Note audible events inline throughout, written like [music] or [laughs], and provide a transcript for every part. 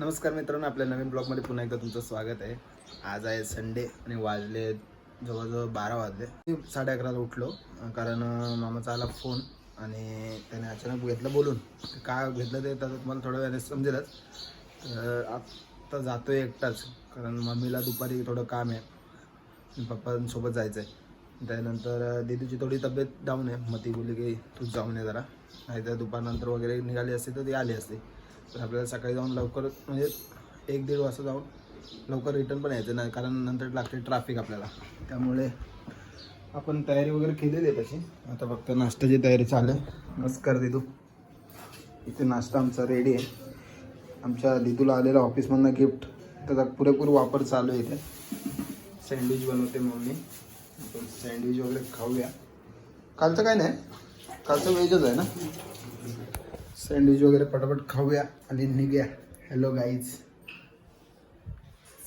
नमस्कार मित्रांनो आपल्या नवीन ब्लॉगमध्ये पुन्हा एकदा तुमचं स्वागत आहे. आज आहे संडे आणि वाजले जवळजवळ बारा वाजले. साडे अकराला उठलो कारण मामाचा आला फोन आणि त्याने अचानक घेतलं बोलून. का घेतलं ते तर तुम्हाला थोड्या वेळाने समजेलच. तर आत्ता जातो आहे एकटाच कारण मम्मीला दुपारी थोडं काम आहे. पप्पांसोबत जायचं आहे त्यानंतर दीदीची थोडी तब्येत डाऊन आहे. मग ती बोलली की तूच जाऊन ये जरा. नाहीतर दुपारनंतर वगैरे निघाली असते तर ती आली असते. तर आपल्याला सकाळी जाऊन लवकर म्हणजे एक दीड वाजता जाऊन लवकर रिटर्न पण यायचं नाही कारण नंतर लागते ट्रॅफिक आपल्याला. त्यामुळे आपण तयारी वगैरे केलेली आहे तशी. आता फक्त नाश्त्याची तयारी चालू आहे. दे दिदू. इथे नाश्ता आमचा रेडी आहे. आमच्या दिदूला आलेला ऑफिसमधनं गिफ्ट त्याचा पुरेपूर वापर चालू आहे इथे. सँडविच बनवते मम्मी. आपण सँडविच वगैरे खाऊया. कालचं काय नाही? कालचं व्हेजच आहे ना? सँडविच वगैरे पटापट खाऊया आणि निघ्या. Hello guys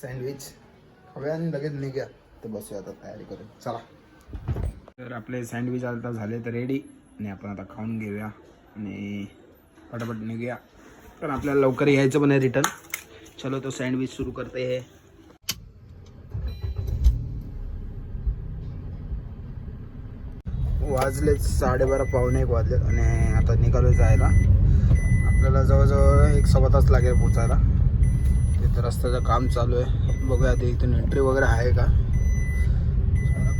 sandwich. खाऊया आणि लगेच निघ्या. तर बसूया आता तयारी करून. चला. तर आपले सँडविच आता झाले तर रेडी आणि आपण आता खाऊन घेऊया आणि पटापट निघूया. कारण आपल्याला लवकर यायचं पण आहे रिटर्न चलो तो सँडविच सुरू करते हे. वाजले साडेबारा पावणे एक वाजले आणि आता निघालो जायला. आपल्याला जवळजवळ एक सव्वा तास लागेल पोचायला. तिथं रस्त्याचं काम चालू आहे. बघूया ते इथून एंट्री वगैरे आहे का?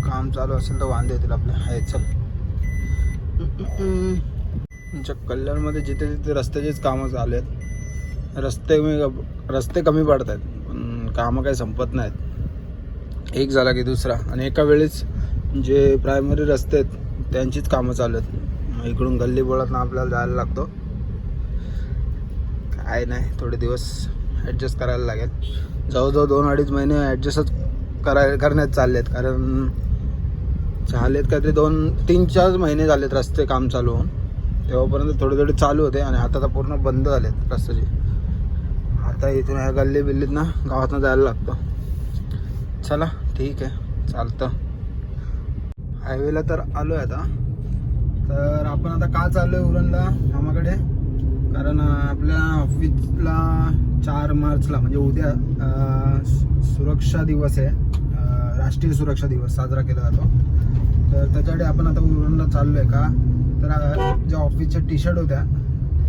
काम चालू असेल तर वांदे येतील आपले. आहे चल. तुमच्या कल्याणमध्ये जिथे तिथे रस्त्याचेच कामं चालू आहेत रस्ते रस्ते कमी पडत आहेत पण कामं काही संपत नाहीत. एक झाला की दुसरा. आणि एका वेळेस जे प्रायमरी रस्ते आहेत त्यांचीच कामं चालू आहेत. मग इकडून गल्ली बोळात आपल्याला जायला लागतो. काय नाही थोडे दिवस ॲडजस्ट करायला लागेल. जवळजवळ दोन अडीच महिने ॲडजस्टच कराय करण्यात चालले आहेत कारण झालेत काहीतरी दोन तीन चार महिने झालेत रस्ते काम चालू होऊन. तेव्हापर्यंत थोडे थोडे चालू होते आणि आता तर पूर्ण बंद झालेत रस्त्याचे. आता इथून ह्या गल्ली बिल्लीत ना गावातनं जायला लागतं. चला ठीक आहे चालतं. हायवेला तर आलो आहे आता. तर आपण आता का चाललो आहे उरणला? मामाकडे? कारण आपल्या ऑफिसला चार मार्चला म्हणजे उद्या सुरक्षा दिवस आहे. राष्ट्रीय सुरक्षा दिवस साजरा केला जातो. तर त्याच्यासाठी आपण आता उरणला चाललो आहे का? तर ज्या ऑफिसच्या टी शर्ट होत्या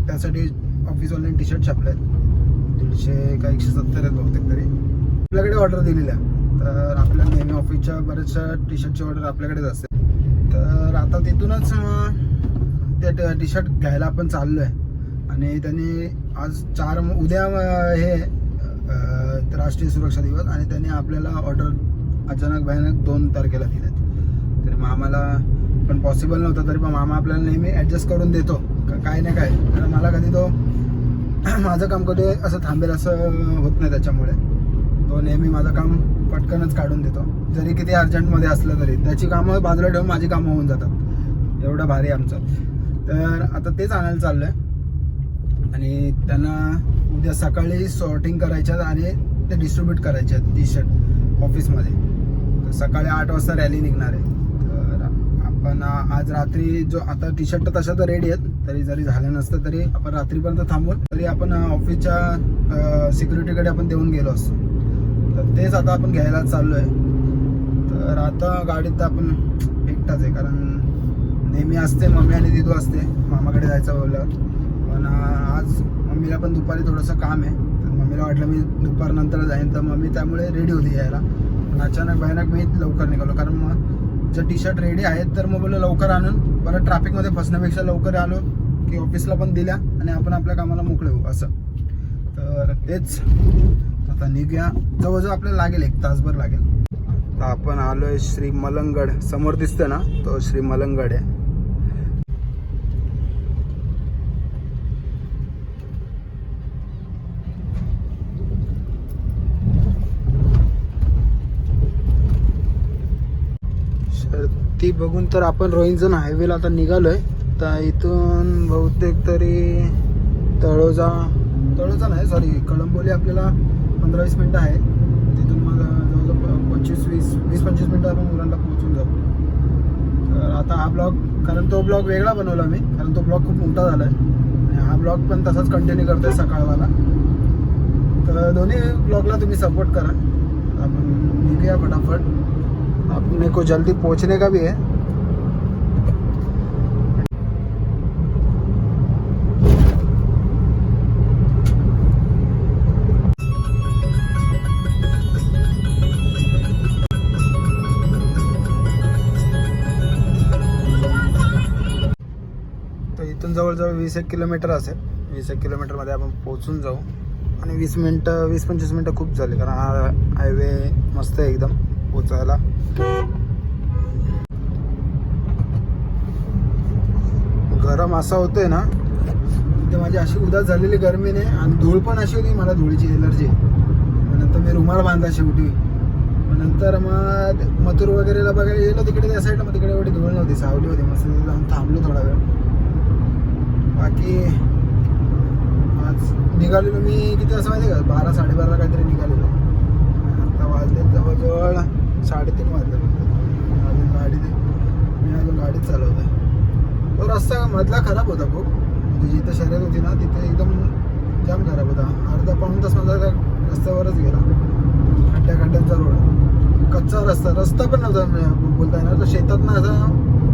त्यासाठी ऑफिसवाल्यांनी टी शर्ट छापले दीडशे का एकशे सत्तर आहेत बहुतेक तरी. आपल्याकडे ऑर्डर दिलेली आहे तर आपल्या नेहमी ऑफिसच्या बऱ्याचशा टी शर्टची ऑर्डर आपल्याकडेच असते. तर आता तिथूनच त्या ते टी शर्ट घ्यायला आपण चाललो आहे आणि त्यांनी आज चार उद्या हे राष्ट्रीय सुरक्षा दिवस आणि त्यांनी आपल्याला ऑर्डर अचानक भयानक दोन तारखेला दिल्यात तरी मामाला पण पॉसिबल नव्हतं तरी पण मामा आपल्याला नेहमी ॲडजस्ट करून देतो. का- काय ना काय कारण मला कधी तो [clears throat] माझं काम कधी असं थांबेल असं होत नाही त्याच्यामुळे. तो नेहमी माझं काम पटकनच काढून देतो. जरी किती अर्जंटमध्ये असलं तरी. त्याची कामं बाजूला ठेवून माझी कामं होऊन जातात. एवढं भारी आहे आमचं. तर आता तेच आणायला चाललं आहे आणि त्यांना उद्या सकाळी सॉर्टिंग करायच्यात आणि ते डिस्ट्रीब्यूट करायचे आहेत टी शर्ट ऑफिसमध्ये तर सकाळी आठ वाजता रॅली निघणार आहे. तर आपण आज रात्री जो आता टी शर्ट तर तशा तर रेडी आहेत तरी जरी झालं नसतं तरी आपण रात्रीपर्यंत थांबून तरी आपण ऑफिसच्या सिक्युरिटीकडे आपण देऊन गेलो असतो. तर तेच आता आपण घ्यायला चाललो आहे तर आता गाडीत तर आपण एकटाच आहे कारण नेहमी असते मम्मी आणि दिदू असते. मामाकडे जायचं बोलल्यावर. पण आज मम्मीला पण दुपारी थोडंसं काम आहे. तर मम्मीला वाटलं मी दुपारनंतर जाईन. तर मम्मी त्यामुळे रेडी होती यायला. पण अचानक भयानक मी लवकर निघालो. कारण मग जर टी शर्ट रेडी आहेत तर मग बोललो लवकर आणून. परत ट्रॅफिकमध्ये फसण्यापेक्षा लवकर आलो की ऑफिसला पण दिल्या आणि आपण आपल्या कामाला मोकळे होऊ असं. तर तेच. आता निघूया. जवळजवळ आपल्याला लागेल एक तासभर लागेल. तर आपण आलोय श्री मलंगड. समोर दिसतं ना? तो श्री मलंगड आहे तर ती बघून तर आपण रोहिंजन हायवेला आता निघालोय. तर इथून बहुतेक तरी तळोजा तळोजा नाही सॉरी कळंबोली आपल्याला पंधरा वीस मिनटं आहे. तिथून मग जवळजवळ पंचवीस वीस वीस पंचवीस मिनटं आपण मुलांना पोहोचून जाऊ. तर आता हा ब्लॉग कारण तो ब्लॉग वेगळा बनवला मी कारण तो ब्लॉग खूप मोठा झाला आहे आणि हा ब्लॉग पण तसाच कंटिन्यू करतो आहे सकाळवाला. तर दोन्ही ब्लॉगला तुम्ही सपोर्ट करा. आपण निघूया फटाफट. अपने को जल्दी पहुंचने का भी है। तर इथून जवळजवळ वीस एक किलोमीटर असेल. वीस एक किलोमीटरमध्ये आपण पोचून जाऊ. आणि वीस मिनटं वीस पंचवीस मिनटं खूप झाली कारण हा हायवे मस्त आहे एकदम पोचायला गरम असा होतोय ना ते माझी अशी उदास झालेली गरमीने आणि धूळ पण अशी होती मला धुळीची एलर्जी. नंतर मी रुमाल बांधला शेवटी. नंतर मग मथुर वगैरेला बघायला गेलो तिकडे त्या साईडला मग तिकडे एवढी धूळ नव्हती सावली होती मस्त जाऊन थांबलो थोडा वेळ. बाकी आज निघालेलो मी किती असं माहिती आहे का? बारा साडेबाराला काहीतरी निघालेलो. आता वाजले जवळजवळ साडेतीन वाजले. अजून गाडी मी अजून गाडीच आहे तो रस्ता मधला खराब होता खूप. म्हणजे जिथं शर्यत होती ना तिथे एकदम जाम खराब होता. अर्धा पाऊण तास माझा त्या रस्त्यावरच गेला. खड्ड्या खड्ड्यांचा रोड. कच्चा रस्ता. रस्ता पण नव्हता बोलता येणार. तर शेतात ना असा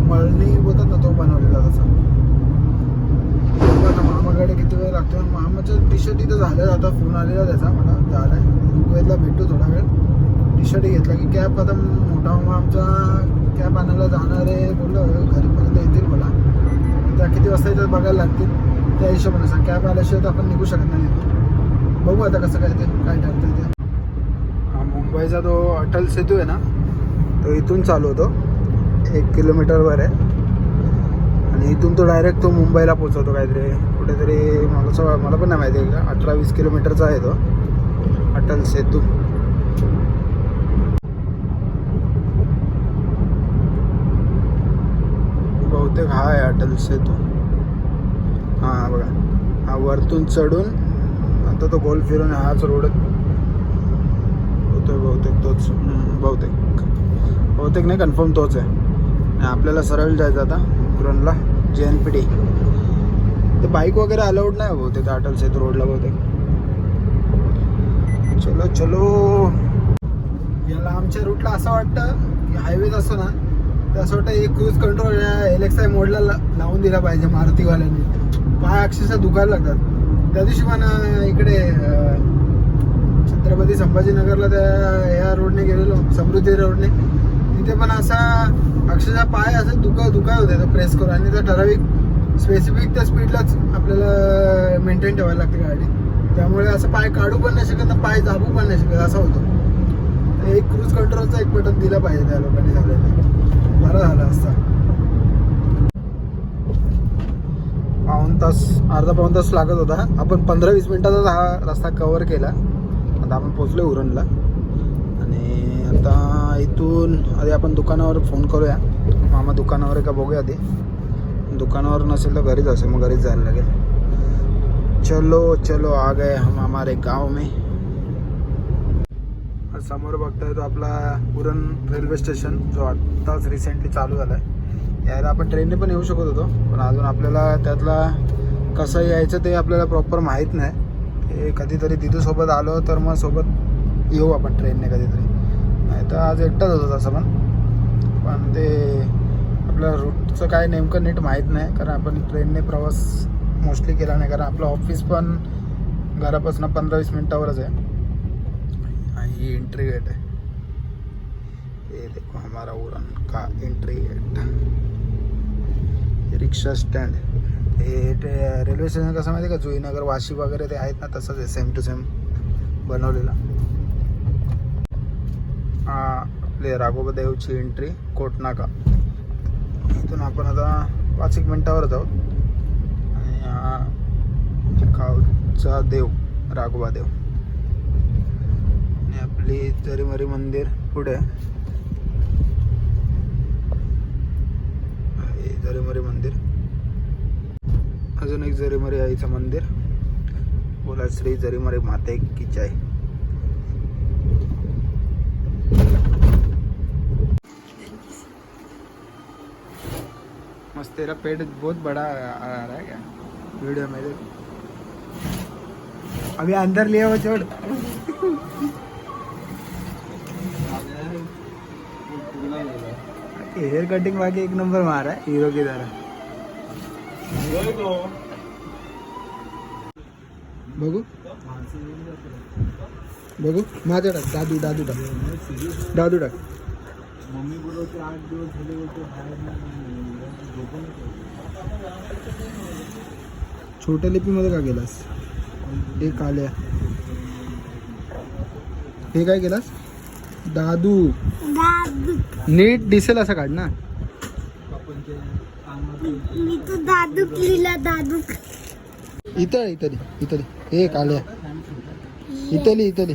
मळणी बोलतात ना तो बनवलेला तसा. मामाकडे किती वेळ लागतो मामाच्या टी शर्ट इथं झालं आता फोन आलेला त्याचा. मला झाला रुग्वेदला भेटू थोडा वेळ. टी घेतला की कॅब आता मोठा मामा आमचा कॅब आणायला जाणार आहे. बोललं घरीपर्यंत येतील मला त्या किती वाजता येतात बघायला लागतील. त्या हिशोबाने सांग. कॅब आल्याशिवाय तर आपण निघू शकत नाही. बघू आता कसं काय ते काय ठरतं ते. हा मुंबईचा तो अटल सेतू आहे ना तो इथून चालू होतो. एक किलोमीटरवर आहे. आणि इथून तो डायरेक्ट तो मुंबईला पोचवतो काहीतरी. कुठेतरी मला मला पण नाही माहिती आहे का अठरा वीस किलोमीटरचा आहे तो. अटल सेतू. बहुतेक हा आहे अटल सेतू हां बघा. हा वरतून चढून आता तो गोल फिरून हाच रोड होतोय बहुतेक तोच. बहुतेक. बहुतेक नाही कन्फर्म तोच आहे. आपल्याला सरळ जायचं आता उरणला जे एन पी टी ते बाईक वगैरे अलाउड नाही बहुतेक अटल सेतू रोडला बहुतेक. चलो चलो. याला आमच्या रूटला असं वाटतं की हायवेज असं ना तर असं वाटतं एक क्रूज कंट्रोल एलेक्साय मोडला ला- लावून दिला पाहिजे मारुतीवाल्यांनी. पाय अक्षरशः दुखायला लागतात. त्या दिवशी पण इकडे छत्रपती संभाजीनगरला त्या या रोडने गेलेलो समृद्धी रोडने तिथे पण असा अक्षरशः पाय असं दुखा दुखा होते. प्रेस करून. आणि त्या ठराविक स्पेसिफिक त्या स्पीडलाच आपल्याला मेंटेन ठेवायला लागते गाडी. त्यामुळे असं पाय काढू पण नाही शकत आणि पाय दाबू पण नाही शकत. असा होतो. एक क्रूज कंट्रोलचा एक बटन दिला पाहिजे त्या लोकांनी सगळ्यांनी बरं झालं असता. पाऊन तास अर्धा पाऊन तास लागत होता. आपण पंधरा वीस मिनिटाचाच हा रस्ता कवर केला. आता आपण पोचलो उरणला. आणि आता इथून आधी आपण दुकानावर फोन करूया. मामा दुकानावर आहे का बघूया आधी. दुकानावर नसेल तर घरीच असेल मग घरीच जायला लागेल. चलो चलो आ गए हम हमारे गाव में. समोर बघताय तो आपला उरण रेल्वे स्टेशन जो आत्ताच रिसेंटली चालू झाला आहे यायला आपण ट्रेनने पण येऊ शकत होतो पण अजून आपल्याला त्यातला कसं यायचं ते आपल्याला प्रॉपर माहीत नाही. ते कधीतरी दिदूसोबत आलो तर मग सोबत येऊ आपण ट्रेनने कधीतरी. नाही तर आज एकटाच होतो तसं पण. पण ते आपल्या रूटचं काय नेमकं नीट माहीत नाही कारण आपण ट्रेनने प्रवास मोस्टली केला नाही कारण आपलं ऑफिस पण घरापासून पंधरा वीस मिनटावरच आहे. ही एंट्री गेट है ये देखो हमारा उड़न का एंट्री गेट रिक्षा स्टँड हे ते- रेल्वे स्टेशन कसं माहिती आहे का? जुईनगर वाशी वगैरे ते आहेत ना तसंच आहे सेम टू सेम बनवलेला. हा आपले राघोबा देवची एंट्री कोटनाका. इथून आपण आता पाच एक मिनटावरच आहोत आणि हा देव राघोबा देव. आणि आपली जरीमरी मंदिर पुढे. जरीमरी मंदिर. अजून एक जरीमरी आईचं मंदिर. बोला श्री जरीमरी माते की जय. मस्त तेरा पेट बहुत बड़ा आ रहा है क्या? वीडियो मेरे अभी अंदर लिया वो हो, छोड़. हेयर कटिंग बाकी एक नंबर मारा है हीरो की तरह। बघू बघू माझ्या टाक दादू दादू टाक दादू टाक मम्मी बोलवते आठ दिवस झाले होते छोट्या लिपीमध्ये का गेलास? हे काल्या हे काय केलास दादू. नीट दिसेल असं काढ ना. मी तो दादूक लिहिला दादूक इथं. हे काल्या इथली इथली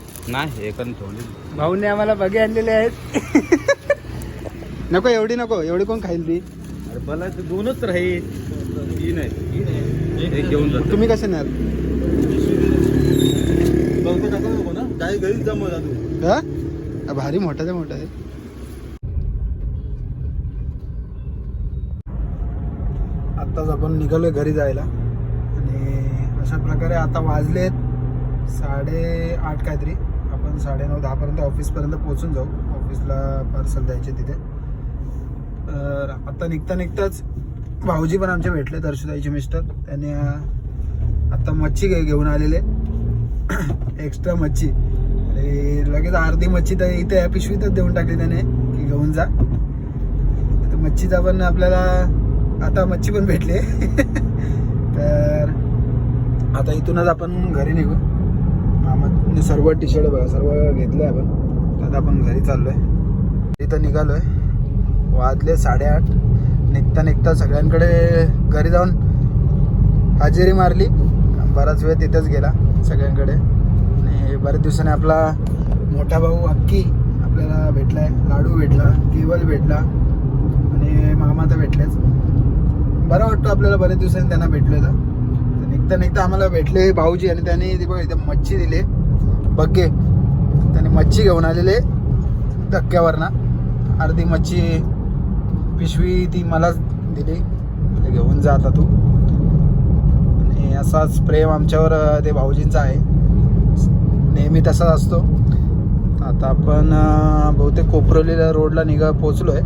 नाही एकन ठेवली भाऊने आम्हाला बगे आणलेले आहेत. नको एवढी नको एवढी कोण खाईल ती? अरे बला ते दोनच राहील तीन आहे एक घेऊन जातो. तुम्ही कसे नाही बघतो टाका नको ना. काय घरीच जमव जातो हा? भारी मोठाच्या मोठा आहे. आत्ताच आपण निघालोय घरी जायला. आणि अशा प्रकारे आता वाजलेत साडे आठ काहीतरी. आपण साडेनऊ दहापर्यंत ऑफिसपर्यंत पोहोचून जाऊ. ऑफिसला पार्सल द्यायचे तिथे. तर आत्ता निघता निघताच भाऊजी पण आमचे भेटले दर्शुताईचे मिस्टर. त्यांनी आत्ता मच्छी घे- घेऊन आलेले. [clears throat] एक्स्ट्रा मच्छी. आणि लगेच अर्धी मच्छी तर इथे पिशवीतच देऊन टाकली त्याने की घेऊन जा. तर मच्छीचा पण आपल्याला आता मच्छी पण भेटली. [laughs] तर आता इथूनच आपण घरी निघू. मग म्हणजे सर्व टी शर्ट बघा सर्व घेतलं आहे आपण. तर आता आपण घरी चाललो चाललोय. इथं आहे वाजले साडेआठ. निघता निघता सगळ्यांकडे घरी जाऊन हजेरी मारली. बराच वेळ तिथेच गेला सगळ्यांकडे. आणि बऱ्याच दिवसाने आपला मोठा भाऊ अक्की आपल्याला भेटला आहे लाडू भेटला केवल भेटला. आणि मामा तर भेटलेच. बरं वाटतं आपल्याला बऱ्याच दिवसांनी त्यांना भेटलो तर. निघता निघता आम्हाला भेटले भाऊजी आणि त्यांनी ती बघा इथे मच्छी दिली. बग्गे त्यांनी मच्छी घेऊन आलेले धक्क्यावरनं. अर्धी मच्छी पिशवी ती मलाच दिली. घेऊन जा आता तू. आणि असाच प्रेम आमच्यावर ते भाऊजींचा आहे. नेहमी तसाच असतो. आता आपण बहुतेक कोपरोली रोडला निघा पोचलो आहे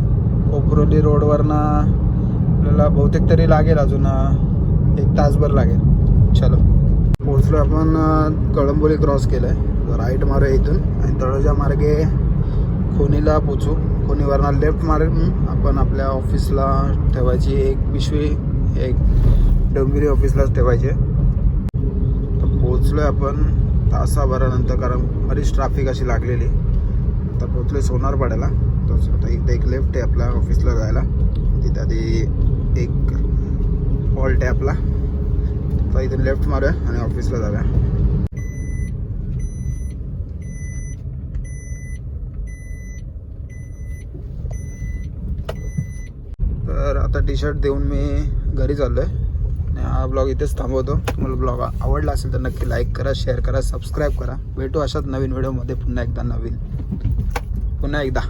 कोपरोली रोडवरनं आपल्याला बहुतेक तरी लागेल अजून एक तासभर लागेल. चलो. पोचलो आपण कळंबोली क्रॉस केलं आहे राईट मारू इथून. आणि तळोजा मार्गे खोनीला पोचू खोनीवरनं लेफ्ट मारून आपण आपल्या ऑफिसला ठेवायची एक पिशवी एक डोंबिरी ऑफिसलाच ठेवायचे. तर पोचलो आहे आपण तासाभरानंतर कारण बरीच ट्रॅफिक अशी लागलेली. आता पोचलो सोनारपाड्याला. तसं आता एकदा एक लेफ्ट आहे आपल्या ऑफिसला जायला. तिथे आधी एक हॉल्ट आहे आपला आता इथून लेफ्ट मारूया आणि ऑफिसला जाऊया. तर आता टी शर्ट देऊन मी घरी चाललो आहे आणि हा ब्लॉग इथेच थांबवतो. तुम्हाला ब्लॉग आवडला असेल तर नक्की लाईक करा शेअर करा सबस्क्राईब करा. भेटू अशाच नवीन व्हिडिओमध्ये पुन्हा एकदा नवीन. पुन्हा एकदा.